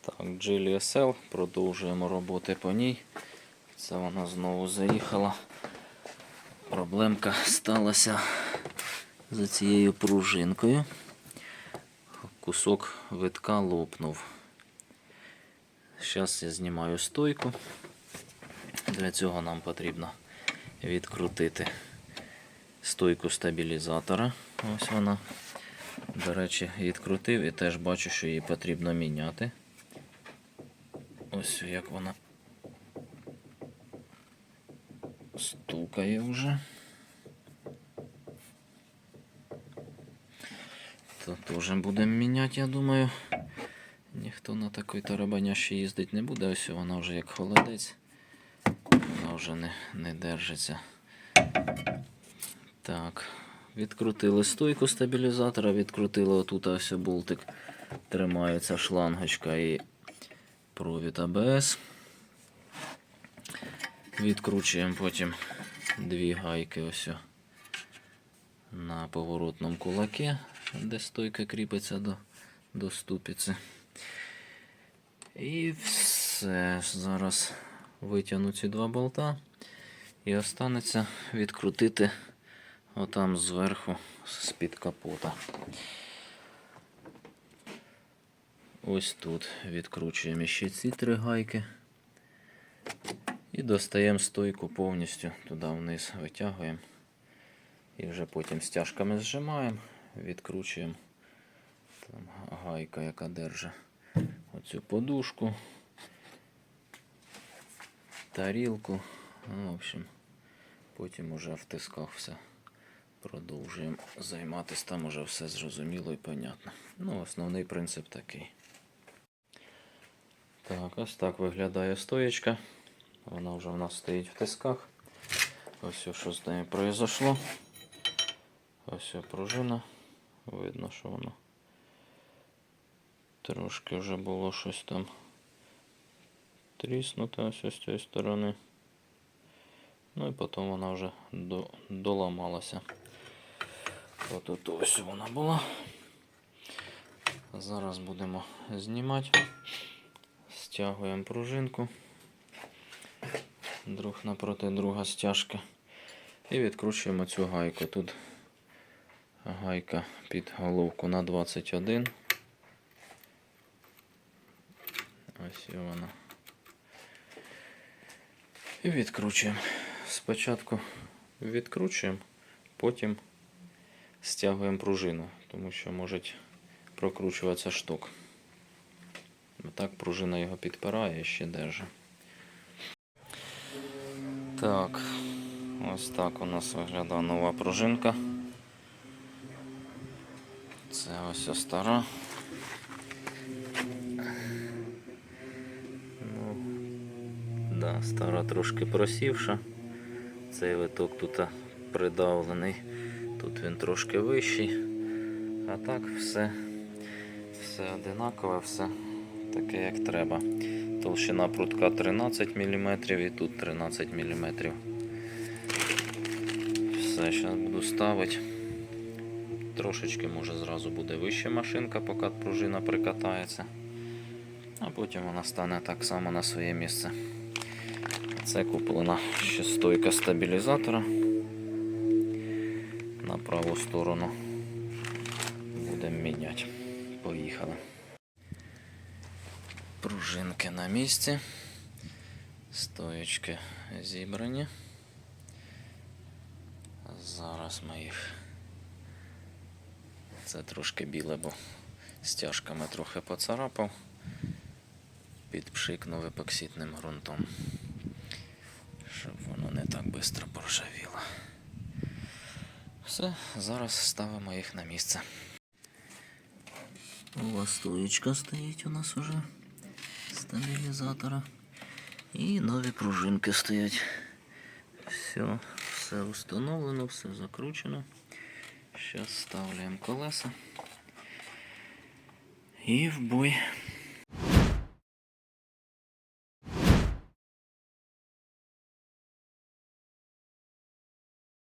Так, GLSL, продовжуємо роботи по ній. Це вона знову заїхала. Проблемка сталася за цією пружинкою. Кусок витка лопнув. Зараз я знімаю стойку. Для цього нам потрібно відкрутити стойку стабілізатора. Ось вона. До речі, відкрутив і теж бачу, що її потрібно міняти. Ось як вона стукає вже. То теж будемо міняти, я думаю. Ніхто на такій тарабанящій їздить не буде, ось вона вже як холодець. Вона вже не, не держиться. Так, відкрутили стойку стабілізатора, відкрутили отут ось болтик. Тримається шлангочка і провід АБС. Відкручуємо потім дві гайки ось на поворотному кулакі, де стойка кріпиться до, до ступиці. І все. Зараз витягну ці два болта. І останеться відкрутити отам зверху з-під капота. Ось тут відкручуємо ще ці три гайки. І достаємо стойку повністю туди вниз витягуємо. І вже потім стяжками зжимаємо, відкручуємо там гайка, яка держить оцю подушку, тарілку. Ну, в общем, потім уже в тисках все продовжуємо займатися. Там уже все зрозуміло і понятно. Ну, основний принцип такий. Так, ось так виглядає стоєчка. Вона вже у нас стоїть в тисках. Ось що з нею произошло. Ось пружина. Видно, що воно трошки вже було щось там тріснуте ось з цієї сторони. Ну і потім вона вже до, доламалася. От тут ось вона була. Зараз будемо знімати. Стягуємо пружинку. Друг напроти друга стяжка. І відкручуємо цю гайку. Тут гайка під головку на 21. Ось вона. І відкручуємо. Спочатку відкручуємо, потім стягуємо пружину, тому що може прокручуватися шток. Так пружина його підпирає ще держить. Так, ось так у нас виглядає нова пружинка. Це ось стара. Ну, да, стара трошки просівша. Цей виток тут придавлений, тут він трошки вищий. А так все, все одинакове, все таке як треба. Толщина прутка 13 мм і тут 13 мм. Все, зараз буду ставити. Трошечки може зразу буде вища машинка, поки пружина прикатається. А потім вона стане так само на своє місце. Це куплена ще стойка стабілізатора праву сторону. Будемо міняти. Поїхали. Пружинки на місці. Стоєчки зібрані. Зараз ми їх. Це трошки біле, бо стяжками трохи поцарапав. Підпшикнув епоксидним ґрунтом, щоб воно не так швидко поржавіло. Все, зараз ставимо їх на місце. Нова стоїчка стоїть у нас уже стабілізатора. І нові пружинки стоять. Все, все установлено, все закручено. Зараз ставляємо колеса. І в бой.